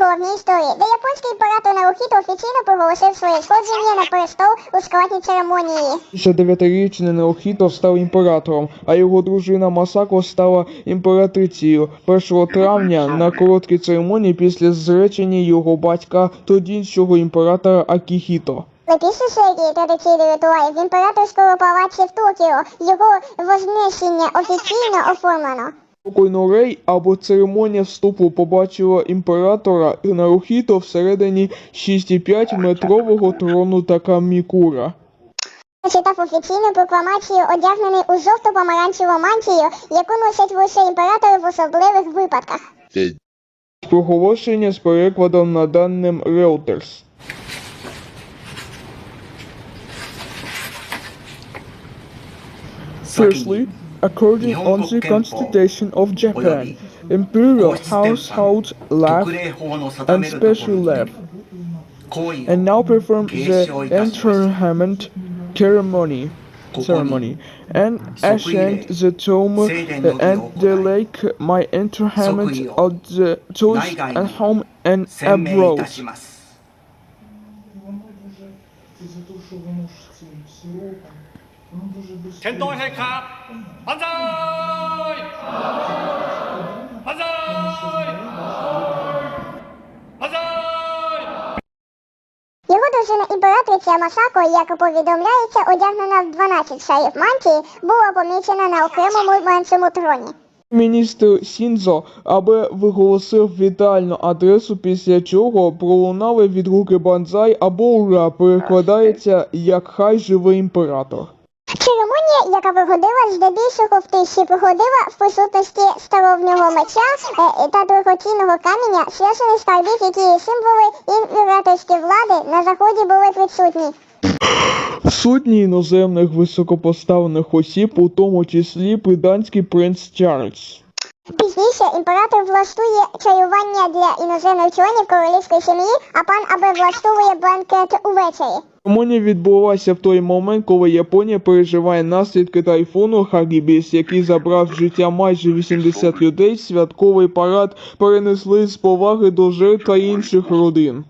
головні історії, де японський імператор Нарухіто офіційно проголосив своє сходження на престол у складній церемонії. Ще дев'ятирічний Неохіто став імператором, а його дружина Масако стала імператрицею 1 травня на короткій церемонії після зречення його батька, тодішнього імператора Акіхіто. Після серії традиційних ритуалів в імператорському палаці в Токіо його вознесення офіційно оформлено. Спокійно Рей або церемонія вступу побачила імператора Нарухіто всередині 6,5 метрового трону Такамікура. Читав офіційну прокламацію, одягнений у жовто-помаранчеву мантію, яку носять лише імператори в особливих випадках. Проголошення з перекладом на даним Reuters. Firstly, according on the Constitution of Japan, imperial household life and special lab, and now perform the entertainment ceremony ceremony and ascend the tomb and the lake my entertainment of the toast at home and abroad. たします。 Воно дуже за те, що воно ж цим сиропом, воно дуже без 天皇陛下万歳万歳万歳 Його дружина імператриця Масако, як повідомляється, одягнена в 12 шарів мантії, була помічена на окремому меншому троні. Міністр Сінзо аби виголосив вітальну адресу, після чого пролунали відгуки банзай або ура, перекладається як хай живе імператор. Церемонія, яка проходила здебільшого в тиші, проходила в присутності старовнього меча е, та дорогоцінного каміння, зв'язаних скарбів, які символи імператорської влади на заході були присутні. Сотні іноземних високопоставлених осіб, у тому числі британський принц Чарльз. Пізніше імператор влаштує чаювання для іноземних членів королівської сім'ї, а пан аби влаштовує банкет увечері. Церемонія відбулася в той момент, коли Японія переживає наслідки тайфуну Хагібіс, який забрав життя майже 80 людей. Святковий парад перенесли з поваги до жертв та інших родин.